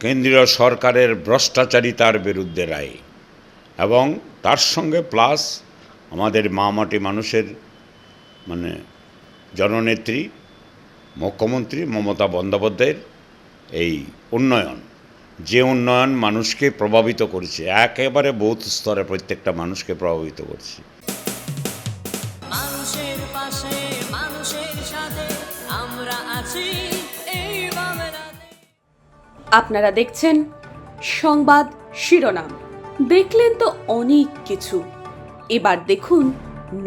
কেন্দ্রীয় সরকারের ভ্রষ্টাচারিতার বিরুদ্ধে রায়। এবং তার সঙ্গে প্লাস আমাদের মা মাটি মানুষের মানে জননেত্রী, মুখ্যমন্ত্রী মমতা বন্দ্যোপাধ্যায়ের এই উন্নয়ন। যে উন্নয়ন মানুষকে প্রভাবিত করেছে, একেবারে বহুত স্তরে প্রত্যেকটা মানুষকে প্রভাবিত করছে। আপনারা দেখছেন সংবাদ শিরোনাম। দেখলেন তো অনেক কিছু। এবার দেখুন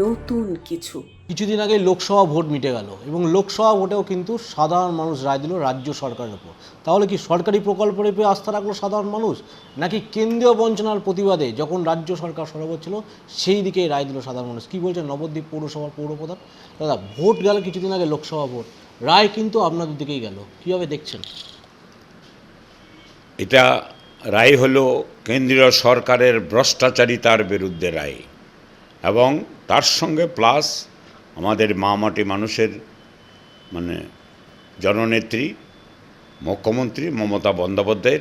নতুন কিছু। কিছুদিন আগে লোকসভা ভোট মিটে গেল এবং লোকসভা ভোটেও কিন্তু সাধারণ মানুষ রায় দিল রাজ্য সরকারের উপর তাহলে কি সরকারি প্রকল্পের উপরে আস্থা রাখল সাধারণ মানুষ? নাকি কেন্দ্রীয় বঞ্চনার প্রতিবাদে যখন রাজ্য সরকার সরব ছিল, সেই দিকে রায় দিল সাধারণ মানুষ? কী বলছেন নবদ্বীপ পৌরসভার পৌরপ্রধান? দাদা, ভোট গেল কিছুদিন আগে লোকসভা ভোট। রায় কিন্তু আপনাদের দিকেই গেল। কীভাবে দেখছেন? এটা রায় হলো কেন্দ্রীয় সরকারের ভ্রষ্টাচারিতার বিরুদ্ধে রায়। এবং তার সঙ্গে প্লাস আমাদের মা মাটি মানুষের মানে জননেত্রী, মুখ্যমন্ত্রী মমতা বন্দ্যোপাধ্যায়ের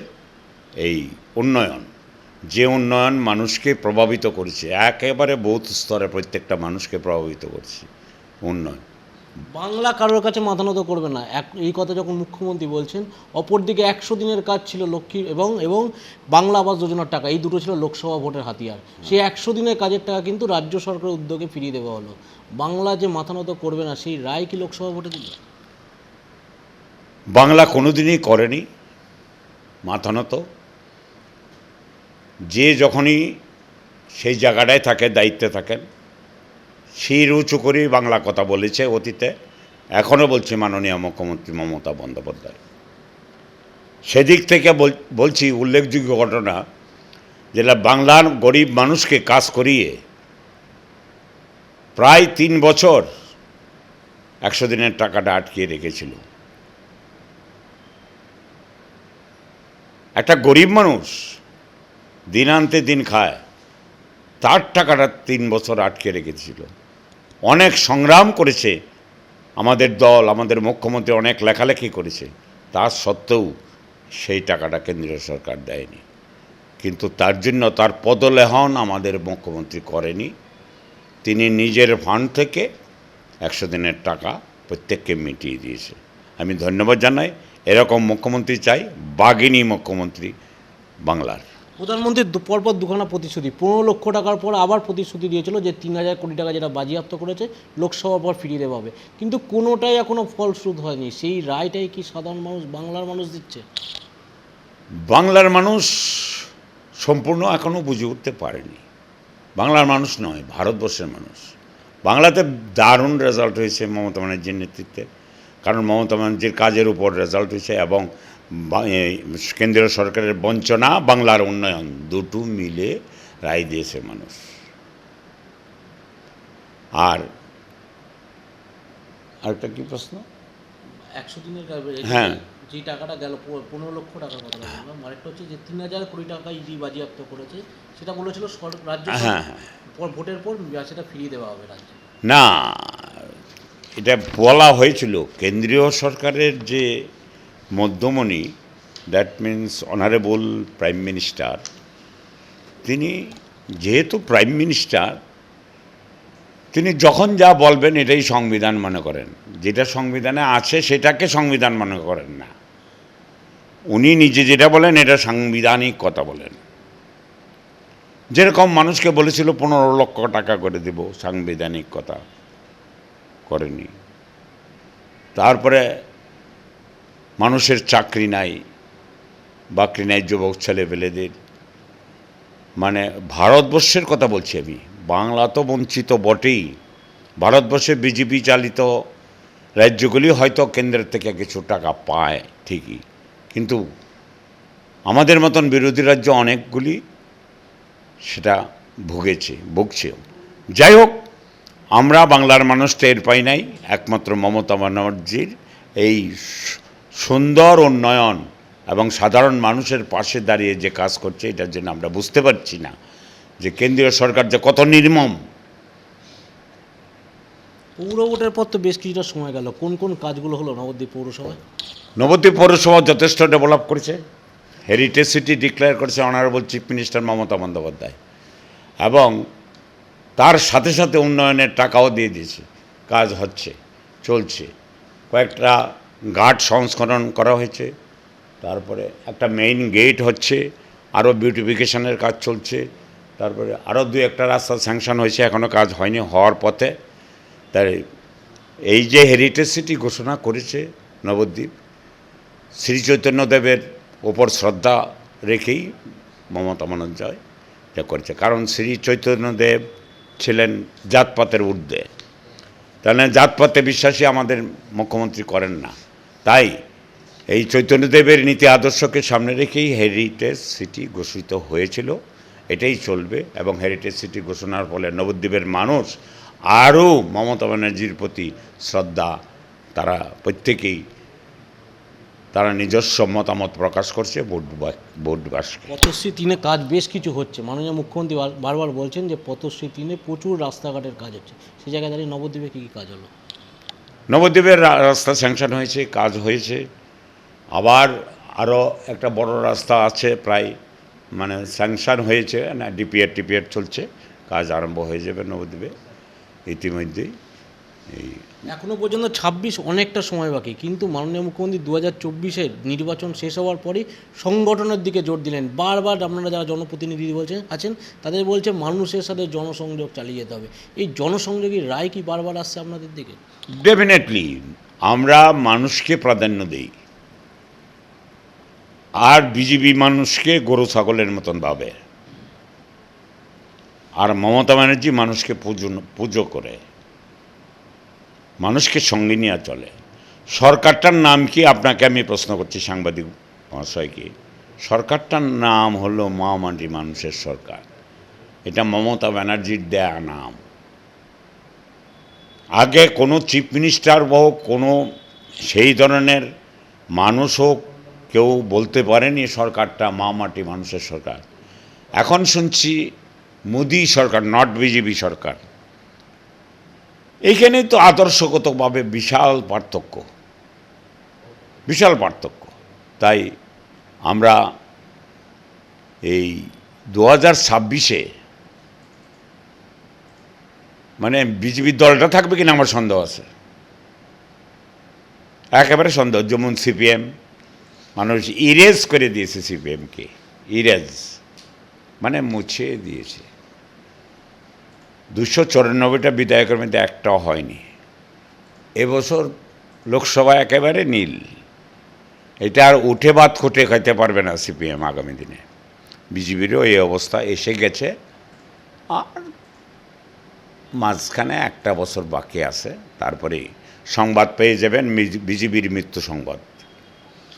এই উন্নয়ন। যে উন্নয়ন মানুষকে প্রভাবিত করেছে, একেবারে বহুত স্তরে প্রত্যেকটা মানুষকে প্রভাবিত করছে, উন্নয়ন। বাংলা কারোর কাছে মাথা নত করবে না। এক এই কথা যখন মুখ্যমন্ত্রী বলছেন, অপরদিকে একশো দিনের কাজ ছিল লক্ষ্মীর এবং এবং বাংলা আবাস যোজনার টাকা। এই দুটো ছিল লোকসভা ভোটের হাতিয়ার। সেই একশো দিনের কাজের টাকা কিন্তু রাজ্য সরকারের উদ্যোগে ফিরিয়ে দেওয়া হলো। বাংলা যে মাথা নত করবে না, সেই রায় কি লোকসভা ভোটে দিল বাংলা কোনোদিনই করেনি। মাথা নত। যে যখনই সেই জায়গাটায় থাকে, দায়িত্বে থাকেন শির উঁচু করেই বাংলা কথা বলেছে অতীতে। এখনও বলছি মাননীয় মুখ্যমন্ত্রী মমতা বন্দ্যোপাধ্যায়। সেদিক থেকে বল- বলছি উল্লেখযোগ্য ঘটনা যেটা বাংলার গরিব মানুষকে কাজ করিয়ে প্রায় তিন বছর একশো দিনের টাকাটা আটকিয়ে রেখেছিল। একটা গরিব মানুষ দিন আনতে দিন খায়, তার টাকাটা তিন বছর আটকে রেখেছিল। অনেক সংগ্রাম করেছে। আমাদের দল, আমাদের মুখ্যমন্ত্রী অনেক লেখালেখি করেছে। তা সত্ত্বেও সেই টাকাটা কেন্দ্রীয় সরকার দেয়নি। কিন্তু তার জন্য তার পদলেহন আমাদের মুখ্যমন্ত্রী করেনি। তিনি নিজের ফান্ড থেকে একশো দিনের টাকা প্রত্যেককে মিটিয়ে দিয়েছে। আমি ধন্যবাদ জানাই। এরকম মুখ্যমন্ত্রী চাই, বাগিনী মুখ্যমন্ত্রী বাংলার। প্রধানমন্ত্রী দু- পরপর দুখানা প্রতিশ্রুতি। পনেরো লক্ষ টাকার পর আবার প্রতিশ্রুতি দিয়েছিল যে তিন হাজার কোটি টাকা যেটা বাজেয়াপ্ত করেছে, লোকসভার পর ফিরিয়ে দেওয়া হবে। কিন্তু কোনোটাই এখনও ফলশ্রুত হয়নি। সেই রায়টাই কি সাধারণ মানুষ, বাংলার মানুষ দিচ্ছে? বাংলার মানুষ সম্পূর্ণ এখনও বুঝে উঠতে পারেনি। বাংলার মানুষ নয়, ভারতবর্ষের মানুষ। বাংলাতে দারুণ রেজাল্ট হয়েছে মমতা ব্যানার্জির নেতৃত্বে। কারণ মমতা ব্যানার্জির কাজের উপর রেজাল্ট হয়েছে এবং কেন্দ্রীয় সরকারের বঞ্চনা বাংলার উন্নয়ন দুটো মিলে রায় দিয়েছে মানুষ। আর আরেকটা কি প্রশ্ন? একশো দিনের হ্যাঁ। যে টাকাটা গেল পনেরো লক্ষ টাকার কথা বললাম। আরেকটা হচ্ছে যে তিন হাজার কোটি টাকা ইডি বাজেয়াপ্ত করেছে। সেটা বলেছিল রাজ্য হ্যাঁ, হ্যাঁ। ভোটের পর সেটা ফিরিয়ে দেওয়া হবে রাজ্যে। না এটা বলা হয়েছিল কেন্দ্রীয় সরকারের যে মধ্যমণি that means honourable prime minister তিনি যেহেতু প্রাইম মিনিস্টার তিনি যখন যা বলবেন এটাই সংবিধান মনে করেন। যেটা সংবিধানে আছে সেটাকে সংবিধান মনে করেন না। উনি নিজে যেটা বলেন এটা সাংবিধানিক কথা বলেন। যেরকম মানুষকে বলেছিল, পনেরো লক্ষ টাকা করে দেব, সাংবিধানিক কথা করেনি। তারপরে মানুষের চাকরি নাই, বাকরি নাই যুবক ছেলেপেলেদের মানে ভারতবর্ষের কথা বলছি আমি, বাংলা তো বঞ্চিত বটেই। ভারতবর্ষে বিজেপি চালিত রাজ্যগুলি হয়তো কেন্দ্রের থেকে কিছু টাকা পায়, ঠিকই। কিন্তু আমাদের মতন বিরোধী রাজ্য অনেকগুলি, সেটা ভুগেছে, ভুগছেও। যাই হোক, আমরা বাংলার মানুষ টের পাই নাই, একমাত্র মমতা ব্যানার্জির এই সুন্দর উন্নয়ন এবং সাধারণ মানুষের পাশে দাঁড়িয়ে যে কাজ করছে এটার জন্য আমরা বুঝতে পারছি না যে কেন্দ্রীয় সরকার যে কত নির্মম। পৌর ভোটের পর তো বেশ কিছুটা সময় গেল। কোন কোন কাজগুলো হলো নবদ্বীপ পৌরসভায়? নবদ্বীপ পৌরসভা যথেষ্ট ডেভেলপ করেছে। হেরিটেজ সিটি ডিক্লেয়ার করেছে honourable chief minister Mamata Bandyopadhyay. এবং তার সাথে সাথে উন্নয়নের টাকাও দিয়ে দিয়েছে। কাজ হচ্ছে চলছে। কয়েকটা ঘাট সংস্করণ করা হয়েছে। তারপরে একটা মেইন গেট হচ্ছে আরও বিউটিফিকেশনের কাজ চলছে। তারপরে আরও দু একটা রাস্তা স্যাংশন হয়েছে এখনও কাজ হয়নি হওয়ার পথে। তাই এই যে হেরিটেজ সিটি ঘোষণা করেছে নবদ্বীপ, শ্রী চৈতন্যদেবের ওপর শ্রদ্ধা রেখেই মমতা বন্দ্যোপাধ্যায় এটা করেছে। কারণ শ্রী চৈতন্যদেব ছিলেন জাতপাতের ঊর্ধ্বে। তাহলে জাতপাতে বিশ্বাসী আমাদের মুখ্যমন্ত্রী করেন না। তাই এই চৈতন্যদেবের নীতি আদর্শকে সামনে রেখেই হেরিটেজ সিটি ঘোষিত হয়েছিল। এটাই চলবে এবং হেরিটেজ সিটি ঘোষণার ফলে নবদ্বীপের মানুষ আরও মমতা ব্যানার্জির প্রতি শ্রদ্ধা, তারা প্রত্যেকেই, তারা নিজস্ব মতামত প্রকাশ করছে ভোটবাসকে পথশ্রী তিনে কাজ বেশ কিছু হচ্ছে। মাননীয় মুখ্যমন্ত্রী বার- বারবার বলছেন যে পথশ্রী তিনে প্রচুর রাস্তাঘাটের কাজ হচ্ছে। সেই জায়গায় দাঁড়িয়ে নবদ্বীপে কী কী কাজ হলো? নবদ্বীপের রাস্তা স্যাংশন হয়েছে, কাজ হয়েছে। আবার আরও একটা বড় রাস্তা আছে প্রায় মানে স্যাংশন হয়েছে, না ডিপিআর টিপিআর চলছে, কাজ আরম্ভ হয়ে যাবে নবদ্বীপে ইতিমধ্যেই। এই। এখনও পর্যন্ত ছাব্বিশ অনেকটা সময় বাকি কিন্তু মাননীয় মুখ্যমন্ত্রী দু হাজার চব্বিশের নির্বাচন শেষ হওয়ার পরই সংগঠনের দিকে জোর দিলেন। বারবার আপনারা যারা জনপ্রতিনিধি বলছেন আছেন তাদের বলছে মানুষের সাথে জনসংযোগ চালিয়ে যেতে হবে। এই জনসংযোগী রায় কি বারবার আসছে আপনাদের দিকে? ডেফিনেটলি আমরা মানুষকে প্রাধান্য দেই। আর বিজেপি মানুষকে গরু ছাগলের মতন ভাবে। আর মমতা ব্যানার্জি মানুষকে পুজো পুজো করে। মানুষকে সঙ্গে নিয়ে চলে। সরকারটার নাম কি? আপনাকে আমি প্রশ্ন করছি সাংবাদিক মহাশয়কে। সরকারটার নাম হলো মহামাটি মানুষের সরকার। এটা মমতা ব্যানার্জির দেয়া নাম। আগে কোনো চিফ মিনিস্টার হোক, কোনো সেই ধরনের মানুষ হোক, কেউ বলতে পারেনি সরকারটা মা মাটি মানুষের সরকার। এখন শুনছি মোদি সরকার, নট বিজেপি সরকার। এইখানে তো আদর্শগতভাবে বিশাল পার্থক্য। বিশাল পার্থক্য। তাই আমরা এই দু হাজার ছাব্বিশে মানে বিজেপির দলটা থাকবে কিনা আমার সন্দেহ আছে। একেবারে সন্দেহ। যেমন সিপিএম, মানুষ ইরেজ করে দিয়েছে সিপিএমকে। ইরেজ মানে মুছে দিয়েছে। দুশো চুরানব্বইটা বিধায়কের মধ্যে একটাও হয়নি। এবছর লোকসভা একেবারে নীল। এটা আর উঠে বাদ খুঁটে খাইতে পারবে না সিপিএম আগামী দিনে। বিজেপিরও এই অবস্থা এসে গেছে। আর মাঝখানে একটা বছর বাকি আছে। তারপরে সংবাদ পেয়ে যাবেন বিজেপির মৃত্যু সংবাদ।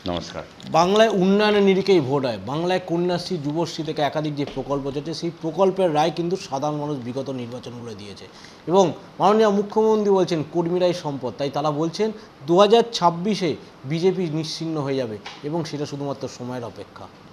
নমস্কার। বাংলায় উন্নয়নের নিরিখেই ভোট হয়। বাংলায় কন্যাশ্রী, যুবশ্রী থেকে একাধিক যে প্রকল্প চলছে, সেই প্রকল্পের রায় কিন্তু সাধারণ মানুষ বিগত নির্বাচনগুলো দিয়েছে। এবং মাননীয় মুখ্যমন্ত্রী বলছেন, কর্মীরাই সম্পদ। তাই তারা বলছেন, দু হাজার ছাব্বিশে বিজেপি নিশ্চিন্ন হয়ে যাবে এবং সেটা শুধুমাত্র সময়ের অপেক্ষা।